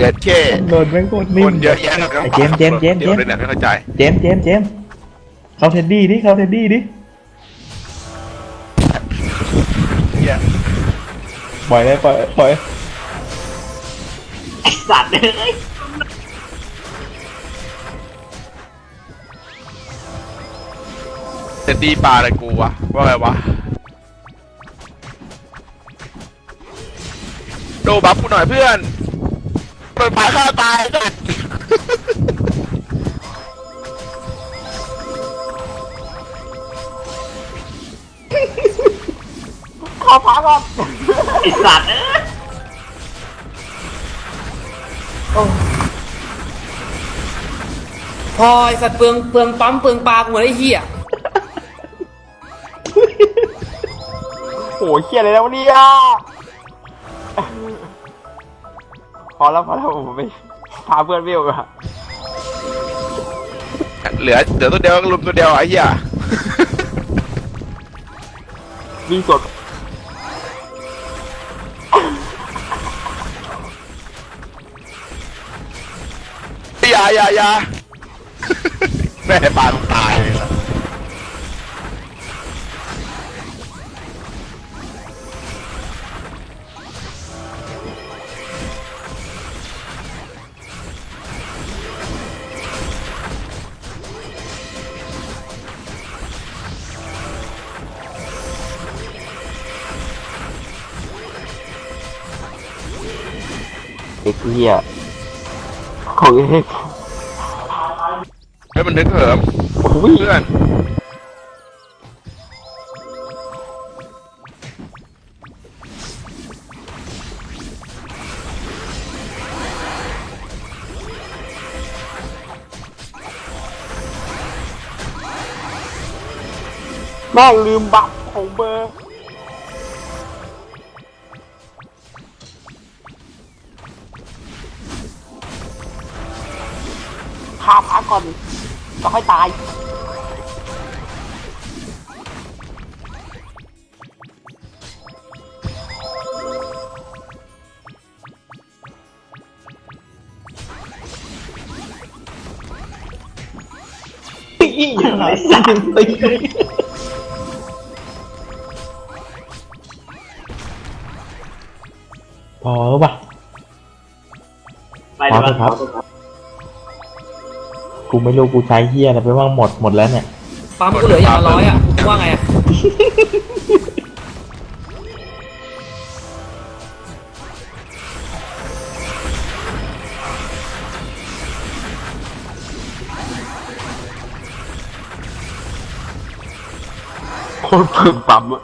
เย็ดเช่โดนแม่งโคตรคนิ่มนเยอะแยะไอ้เจมส์เจมส์เจมส์เดี๋ยวเลยเนี่ยไม่เข้าใจเจมส์เจมส์เจมส์เขาเท็ดดี้ดิเขาเท็ดดี้ดิเหี้ยปล่อยเลยปล่อยปล่อยไอสัตว์เลยจะตีปลาอะไรกูวะว่าไงวะโดบัฟกูหน่อยเพื่อน เปิดปลาฆ่าตายสัตว์ขอพักก่อนไอสัตว์เอ้ยพอไอสัตว์เปลืองเปลืองปั๊มเปลืองปลากูหมดไอ้เหี้ยโอ้ยเฮียอะไรแล้วเนี่ย พอแล้วพอแล้วผมไปพาเพื่อนเบี้ยวอะเหลือเหลือตัวเดียวก็ลุมตัวเดียวไอ้เหี้ยวิ่งสดอย่าอย่าอย่าแม่ปลาต้องตายเลย เด็กเฮียของเอ็กเฮ้ยมันนึกเหิมโอ้ยเพื่อนแม่งลืมบัฟของเบอร์ กก่อนก็ค่อยตายพอหรือเปล่าไปเลยพอเถอะครับ กูไม่รู้กูใช้เฮียอะไรไปบ้างหมดหมดแล้วเนี่ย ปั๊มกูเหลืออย่างละร้อยอะมึงว่าไงอะโคตรเพิ่มปั๊มอะ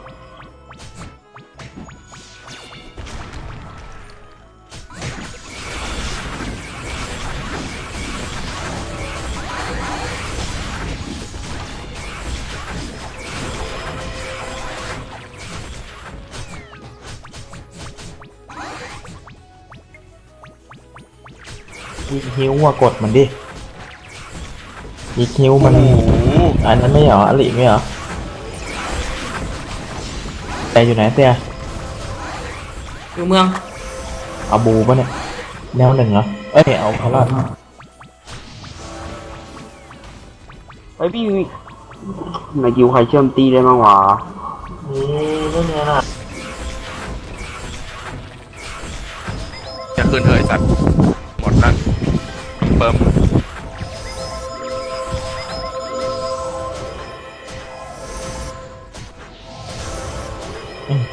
อีกฮิวว่ากดมันดิอีกฮิวมันอันนั้นไม่เหรออลิไม่เหรอแต่อยู่ไหนเตียอยู่เมืองเอาบูปะเนี่ยแนวหนึ่งเหรอเอ้ยเอาพาราดไอพี่นายกิวใครเชื่อมตีได้บ้างวะนี่เรื่องนี้นะจะขึ้นเถอะไอ้สัตว์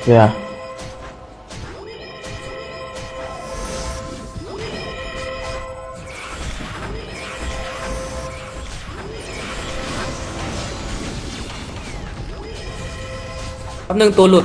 เสือแป๊บนึงตัวหลุด